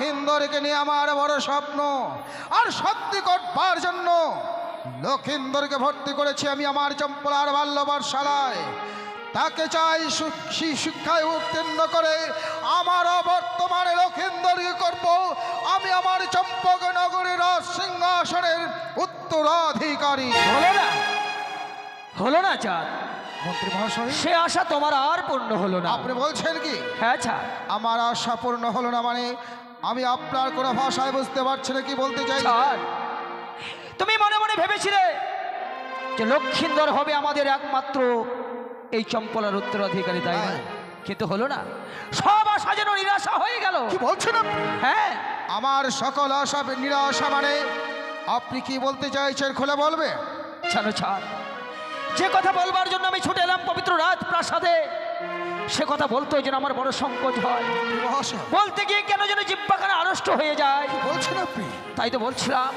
লক্ষিন্দরকে নিয়ে আমার বড় স্বপ্ন। আর সত্যি করবার জন্য লক্ষিন্দরকে ভর্তি করেছি আমি আমার চম্পলার বাল্যবর্ষালায় তাকে চাই শিক্ষায় উত্তীর্ণ করে আমার বর্তমানে লক্ষিন্দরকে করব। আমি আমার চম্পক নগরের সিংহাসনের উত্তরাধিকারী। হলো না? হলো না চাঁদ? মন্ত্রী মহাশয়। সে আশা তোমার আর পূর্ণ হলো না। আপনি বলছেন কি? হ্যাঁ আমার আশা পূর্ণ হলো না মানে আমি আপনার কোনো ভাষায় বুঝতে পারছি না কি বলতে চাই তুমি মনে মনে ভেবেছিলে যে লক্ষিন্দর হবে আমাদের একমাত্র এই চম্পলার উত্তরাধিকারী তাই না? হ্যাঁ। কিন্তু হলো না। সব আশা যেন নিরাশা হয়ে গেল। কি বলছেন হ্যাঁ। আমার সকল আশা নিরাশা মানে আপনি কি বলতে চাইছেন খুলে বলবে? ছাড় যে কথা বলবার জন্য আমি ছুটে এলাম পবিত্র রাজপ্রাসাদে। সে কথা বলতে যেন আমার বড় সংকোচ হয়। বলতে গিয়ে কেন যেন জিব্বাখানা আড়ষ্ট হয়ে যায়। বলছেন আপনি? তাই তো বলছিলাম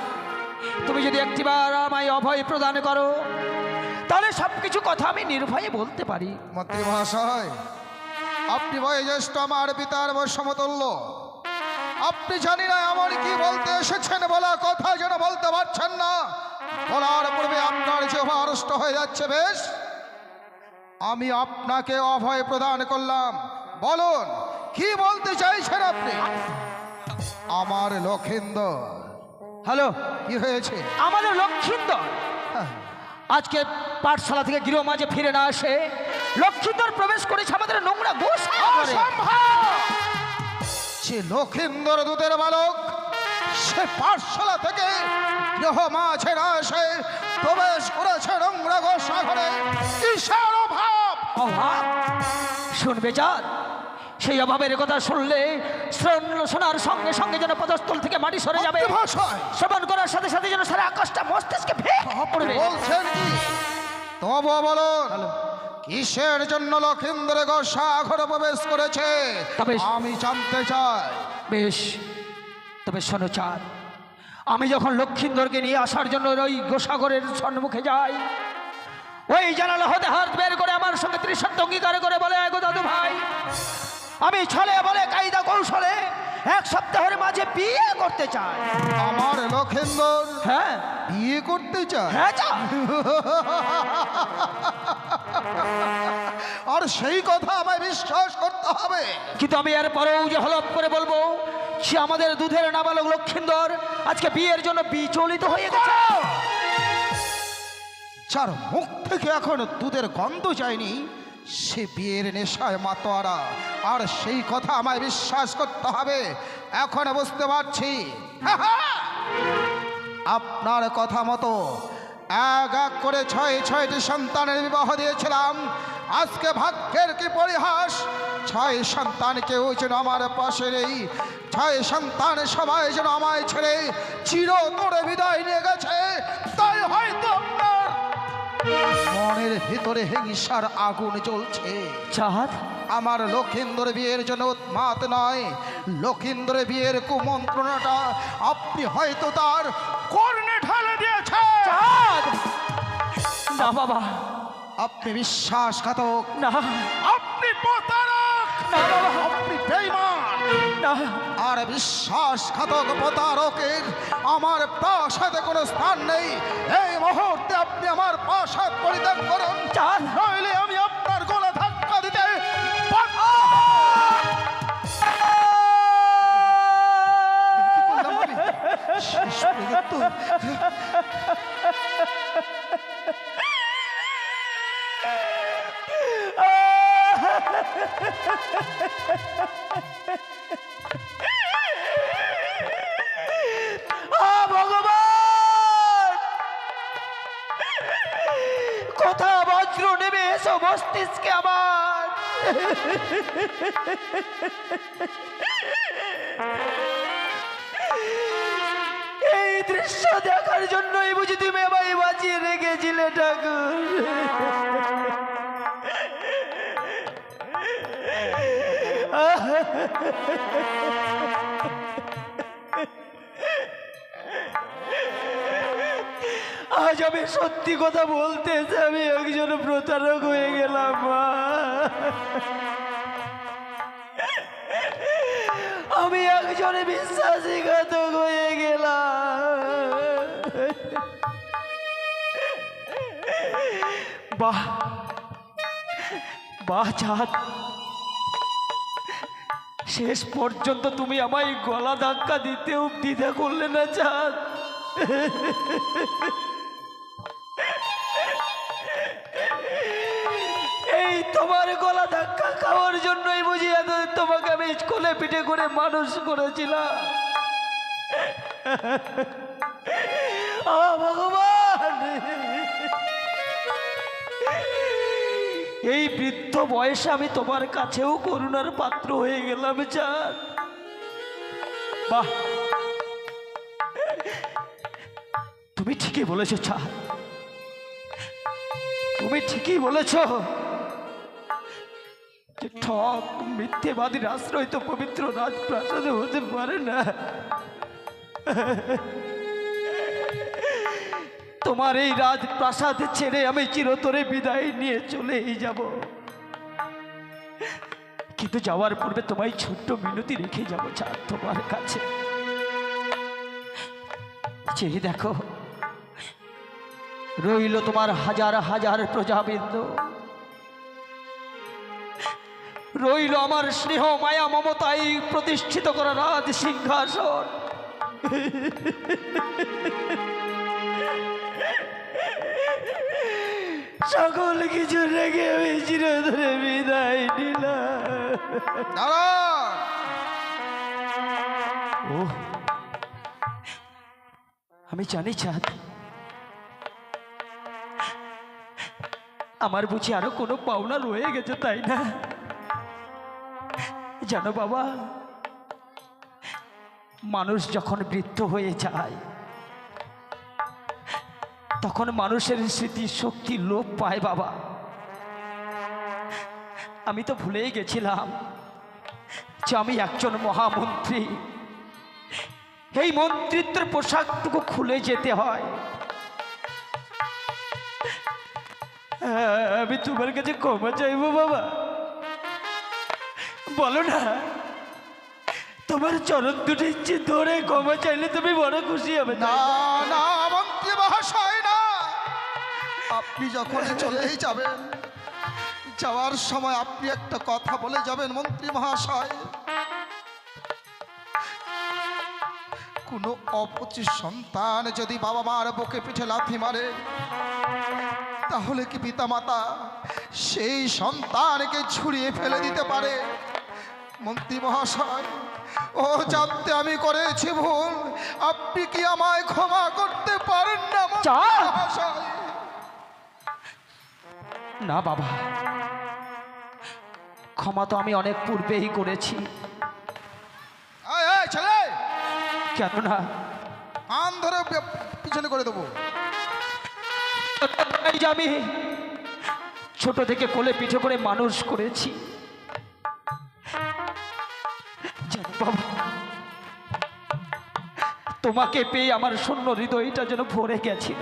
তুমি যদি একটিবার আমায় অভয় প্রদান করো তাহলে সব কিছু কথা আমি নির্ভয়ে বলতে পারি। মন্ত্রী মহাশয় আপনি বয়োজ্যেষ্ঠ আমার পিতার সমতুল্য আপনি জানি না এমন কি বলতে এসেছেন বলা কথা যেন বলতে পারছেন না। বলার পূর্বে আপনার যে অরষ্ট হয়ে যাচ্ছে বেশ। আমি আপনাকে অভয় প্রদান করলাম। বলুন কি বলতে চাইছেন আপনি? আমার লক্ষিন্দর। হ্যালো। কি হয়েছে? আমাদের লক্ষিন্দর। হ্যাঁ, আজকে পাঠশালা থেকে গৃহ মাঝে ফিরে না আসে লক্ষিন্দর প্রবেশ করেছে আমাদের নোংরা সে লক্ষিন্দর দূতের বালক সে পাঠশালা থেকে গ্রহ মাঝে না এসে প্রবেশ করেছে নোংরা গোসাগরে কিসের অভাব শুনবে চাঁদ সেই অভাবের কথা শুনলে শ্রবণ শোনার সঙ্গে সঙ্গে যেন পদস্থল থেকে মাটি সরে যাবে। শ্রবণ করার সাথে সাথে যেন সারা আকাশটা মস্তিষ্কে পড়বে। তবু বলুন কিসের জন্য লক্ষিন্দর গোসাগরে প্রবেশ করেছে? তবে- আমি জানতে চাই। বেশ। তবে শোনো চাঁদ আমি যখন লক্ষিন্দরকে নিয়ে আসার জন্য ওই গোসাগরের সম্মুখে যাই ওই জানালা হতে হাত বের করে আমার সঙ্গে ত্রিশত্ব অঙ্গীকার করে বলে এগো দাদু ভাই। আমি ছলে বলে কায়দা কৌশলে এক সপ্তাহের মাঝে বিয়ে করতে চাই। আমার লক্ষিন্দর হ্যাঁ। বিয়ে করতে চায় হ্যাঁ চাঁদ আর সেই কথা আমায় বিশ্বাস করতে হবে। কিন্তু আমি এর পরেও যে হলপ করে বলব সে আমাদের দুধের নাবালক লক্ষিন্দর আজকে বিয়ের জন্য বিচলিত হয়ে গেছে। যার মুখ থেকে এখন দুধের গন্ধ যায়নি, সে বিয়ের নেশায় মাতোয়ারা। আর সেই কথা আমায় বিশ্বাস করতে হবে। এখন বুঝতে পারছি। আপনার কথা মতো এক এক করে ছয় ছয়টি সন্তানের বিবাহ দিয়েছিলাম। আজকে ভাগ্যের কি পরিহাস? ছয় সন্তান সন্তানকেও যেন আমার পাশে নেই। ছয় সন্তান সবাই যেন আমায় ছেড়ে চিরতরে বিদায় নিয়ে গেছে। মনের ভিতরে হিংসার আগুন জ্বলছে। চাঁদ? আমার লক্ষিন্দর বিয়ের জন্য উন্মাদ নয়। লক্ষিন্দর বিয়ের কুমন্ত্রণাটা আপনি হয়তো তার কর্ণে ঢালে দিয়েছেন না বাবা। আপনি বিশ্বাসঘাতক। না। আপনি প্রতারক। না বাবা। আপনি বেইমান আর বিশ্বাসঘাতক প্রতারকের আমার প্রাসাদে কোনো স্থান নেই। এই মুহূর্তে আপনি আমার প্রাসাদ পরিত্যাগ করুন। কথা বজ্র নেমে এসো মস্তিষ্কে আমার এই দৃশ্য দেখার জন্যই বুঝি তুমি আমায় বাঁচিয়ে রেখেছিলে, ঠাকুর। আজ আমি সত্যি কথা বলতেছি, আমি একজন প্রতারক হয়ে গেলাম, মা। আমি আমি একজন বিশ্বাসীঘাতক হয়ে গেলাম। বাহ বাহ, চাঁদ। শেষ পর্যন্ত তুমি আমায় গলা ধাক্কা দিতেও দ্বিধা করলে না, চাঁদ। তোমার গলা ধাক্কা খাওয়ার জন্যই বুঝি এত তোমাকে আমি স্কুলে পিঠে করে মানুষ করেছিলাম। ভগবান! এই বৃদ্ধ বয়সে আমি তোমার কাছেও করুণার পাত্র হয়ে গেলাম, চাঁদ। বাহ! তুমি ঠিকই বলেছ, চাঁদ। তুমি ঠিকই বলেছ। ঠক মিথ্যেবাদীর আশ্রয় তো পবিত্র রাজপ্রাসাদে হতে পারে না। তোমার এই রাজপ্রাসাদ ছেড়ে আমি চিরতরে বিদায় নিয়ে চলেই যাব। কিন্তু যাওয়ার পূর্বে তোমায় ছোট্ট মিনতি রেখে যাব, চাঁদ তোমার কাছে। চেয়ে দেখো, রইল তোমার হাজার হাজার প্রজাবৃন্দ। রইল আমার স্নেহ মায়া মমতাই প্রতিষ্ঠিত করা রাজ সিংহাসন। সকল কিছু রেখে আমি চিরধরে বিদায় নিলাম। ও আমি জানি চাঁদ আমার বুঝি আরও কোনো পাওনা রয়ে গেছে তাই না? জানো বাবা মানুষ যখন বৃদ্ধ হয়ে যায় তখন মানুষের স্মৃতি শক্তি লোপ পায় বাবা। আমি তো ভুলেই গেছিলাম যে আমি একজন মহামন্ত্রী। এই মন্ত্রিত্বের পোশাকটুকু খুলে যেতে হয়। হ্যাঁ, আমি তোমার কাছে ক্ষমা চাইব বাবা। বলো না। তোমার চরণ দুটি ইচ্ছে ধরে ক্ষমা চাইলে তুমি বড় খুশি হবে না? না মন্ত্রী মহাশয় না। আপনি যখন চলেই যাবেন, যাওয়ার সময় আপনি একটা কথা বলে যাবেন, মন্ত্রী মহাশয়। কোনো অপচি সন্তান যদি বাবা মার বুকে পিঠে লাথি মারে, তাহলে কি পিতামাতা সেই সন্তানকে ছুড়িয়ে ফেলে দিতে পারে? মন্ত্রী মহাশয় ও জানতে আমি করেছি ভুল। আপনি কি আমায় ক্ষমা করতে পারেন না! না বাবা। ক্ষমা তো আমি অনেক পূর্বেই করেছি। ছেলে! কেননা? কান ধরে পিছনে করে দেবো। আমি ছোট থেকে কোলে পিঠে করে মানুষ করেছি। তোমাকে পেয়ে আমার শূন্য হৃদয়টা যেন ভরে গেছিল।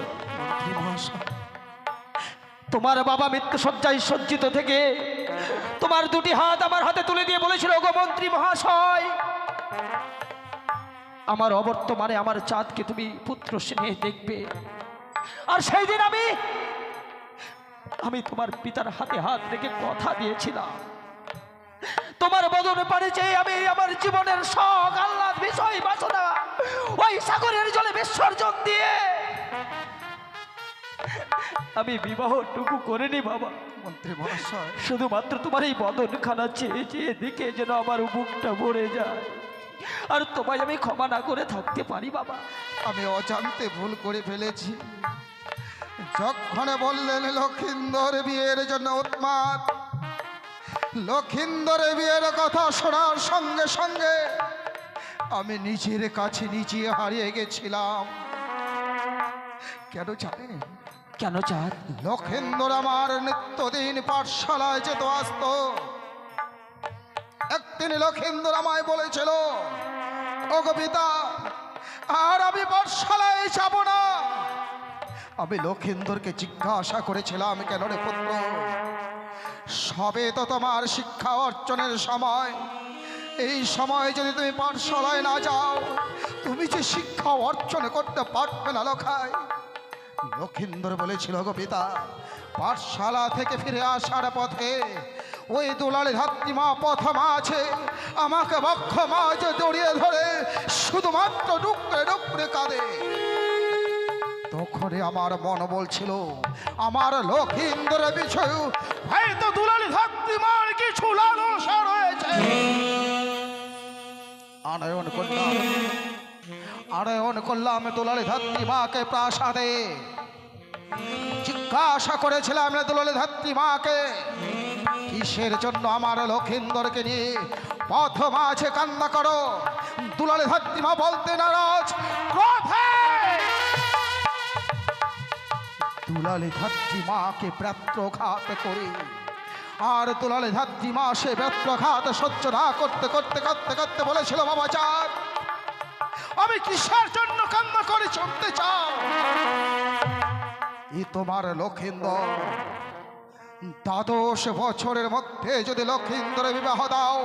তোমার বাবা মৃত্যু সজ্জায় সজ্জিত থেকে তোমার দুটি হাত আমার হাতে তুলে দিয়ে বলেছিল গো মন্ত্রী মহাশয় আমার অবর্তমানে আমার চাঁদকে তুমি পুত্র স্নেহে দেখবে। আর সেই দিন আমি আমি তোমার পিতার হাতে হাত রেখে কথা দিয়েছিলাম। তোমার বদনে পারে যে আমি আমার জীবনের শখ আহ্লাদ বিষয় বাসনা ওই সাগরের জলে বিসর্জন দিয়ে। আমি বিবাহ বিবাহটুকু করিনি বাবা। মন্ত্রী মহাশয়। শুধুমাত্র তোমার এই বদনখানা চেয়ে চেয়ে দেখে যেন আমার বুকটা ভরে যায়। আর তোমায় আমি ক্ষমা না করে থাকতে পারি বাবা। আমি অজান্তে ভুল করে ফেলেছি। যখন বললেন লক্ষিন্দর বিয়ের জন্য উন্মাদ লক্ষিন্দর বিয়ের কথা শোনার সঙ্গে সঙ্গে আমি নিজের কাছে নিজে হারিয়ে গেছিলাম। কেন জানেন কেন চাঁদ? লক্ষেন্দর আমার নিত্যদিন পাঠশালায় যেত আসত একদিন লক্ষেন্দর আমায় বলেছিল ও কবিতা আর আমি পাঠশালায় যাব না। আমি লক্ষেন্দরকে জিজ্ঞাসা করেছিলাম কেন রে পুত্র? সবে তো তোমার শিক্ষা অর্জনের সময় এই সময় যদি তুমি পাঠশালায় না যাও, তুমি যে শিক্ষা অর্জন করতে পারবে না লোখায় লক্ষিন্দর বলেছিল, গো পিতা, পাঠশালা থেকে ফিরে আসার পথে ওই দুলালে ধাত্রী মা পথমা আছে। আমাকে বক্ষ মাঝে জড়িয়ে ধরে শুধুমাত্র ডুকরে ডুকরে কাঁদে। তখনই আমার মন বলছিল, আমার লক্ষিন্দর বিষয় হয়তো দুলালি ধাত্রী মার কিছু লালসা রয়েছে। আনয়ন করলাম। আনয়ন করলাম, দুলালি ধাত্রী মাকে প্রাসাদে। জিজ্ঞাসা করেছিলাম দুলালি ধাত্রী মাকে, কিসের জন্য আমার লক্ষিন্দরকে নিয়ে পথ মাঝে কান্না করো? দুলালি ধাত্রী মা বলতে নারাজ ক্রোধে দুলালি ধাত্রী মাকে প্রাত্রঘাত করে আর দুলালি ধাত্রী মা সে প্রাত্রঘাত সহ্য না করতে করতে করতে করতে বলেছিল বাবা চাঁদ আমি কিসের জন্য কান্না করে চলতে চাও? ই তোমার লক্ষিন্দর। দ্বাদশ বছরের মধ্যে যদি লক্ষিন্দর বিবাহ দাও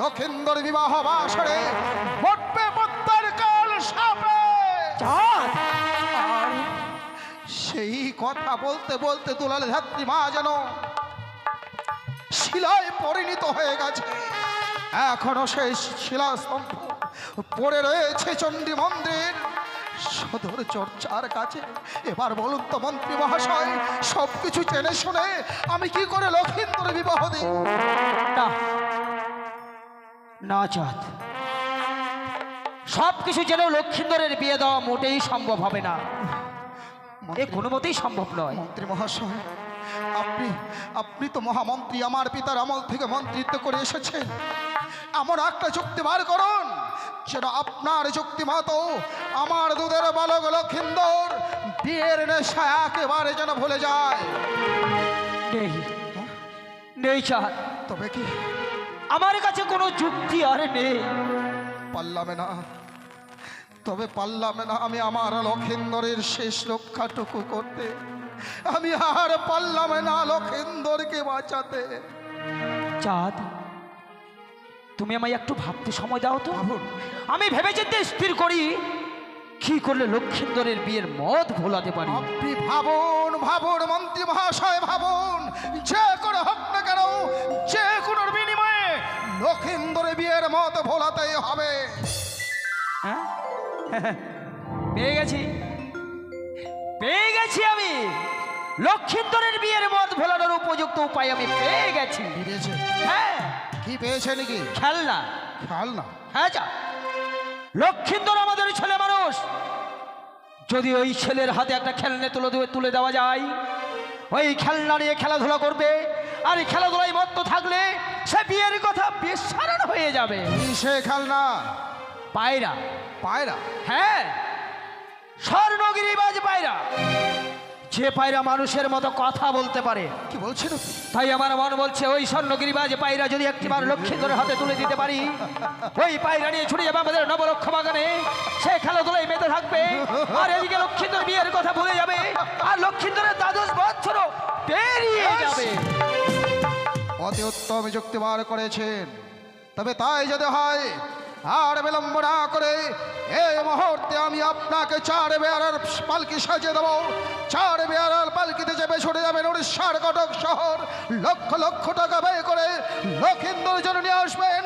লক্ষিন্দর বিবাহ বাসরে বটবে পদ্মার কাল সাপে। সেই কথা বলতে বলতে দুলাল ধাত্রী মা যেন শিলায় পরিণত হয়ে গেছে। এখনও সেই শিলাস্তম্ভ পড়ে রয়েছে চণ্ডী মন্দির। সদর চর্চার কাছে। এবার বলুন তো মন্ত্রী মহাশয় সব কিছু জেনে শুনে আমি কি করে লক্ষিন্দর বিবাহ দিই? না না চাঁদ। সব কিছু জেনেও লক্ষিন্দরের বিয়ে দেওয়া মোটেই সম্ভব হবে না। এ কোনো মতেই সম্ভব নয়। মন্ত্রী মহাশয় আপনি আপনি তো মহামন্ত্রী আমার পিতার আমল থেকে মন্ত্রিত্ব করে এসেছেন। এমন একটা চুক্তি বার করুন যেন আপনার চুক্তি মতো আমার দুধের বালক লক্ষিন্দর বিয়ের নেশা একেবারে যেন ভুলে যায়। নেই নেই চাঁদ তবে কি? আমার কাছে কোনো যুক্তি আর নেই। পারলামে না। তবে পারলামে না আমি আমার লক্ষিন্দরের শেষ রক্ষাটুকু করতে। আমি আর পারলাম না লক্ষেন্দরকে বাঁচাতে। চাঁদ তুমি আমায় একটু ভাবতে সময় দাও তো। আমি ভেবে যেতে স্থির করি কি করলে লক্ষিন্দরের বিয়ের মত ভোলাতে পারি? আপনি ভাবুন ভাবুন মন্ত্রী মহাশয় ভাবুন। যে করে হোক না কেন যে কোনো বিনিময়ে লক্ষিন্দরে বিয়ের মত ভোলাতেই হবে। হ্যাঁ? পেয়ে গেছি। পেয়ে গেছি আমি। লক্ষিন্দরের বিয়ের মত ভোলানোর উপযুক্ত উপায় আমি পেয়ে গেছি। হ্যাঁ। কি পেয়েছে নাকি? খেলনা। খেলনা? হ্যাঁ যা। লক্ষিন্দর আমাদের ছেলে মানুষ। যদি ওই ছেলের হাতে একটা খেলনে তুলে দেবে তুলে দেওয়া যায়। ওই খেলনা নিয়ে খেলাধুলা করবে। আর এই খেলাধুলায় মত্ত থাকলে সে বিয়ের কথা বিস্মরণ হয়ে যাবে। সে খেলনা? পায়রা। পায়রা? হ্যাঁ। স্বর্ণগিরিবাজ পায়রা। যে পায়রা মানুষের মতো কথা বলতে পারে কি বলছেন তাই আমার মন বলছে ওই স্বর্ণগিরিবাজ পায়রা যদি একটিবার লক্ষ্মীন্দরের হাতে তুলে দিতে পারি ওই পায়রা নিয়ে ছুটে যাবে আমাদের নবলক্ষ বাগানে। সে খেলাধুলায় মেতে থাকবে আর এদিকে লক্ষ্মীন্দর বিয়ের কথা ভুলে যাবে আর লক্ষ্মীন্দরের দ্বাদশ বছর পেরিয়ে যাবে। অতি উত্তম যুক্তি বার করেছেন। তবে তাই যদি হয় আর বিলম্ব না করে এই মুহূর্তে আমি আপনাকে চার বেয়ারার পালকি সাজিয়ে দেবো। চার বেয়ারার পালকিতে চেপে ছুটে যাবেন উড়িষ্যার কটক শহর। লক্ষ লক্ষ টাকা ব্যয় করে লক্ষিন্দর জন্য নিয়ে আসবেন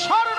স্বর্ণ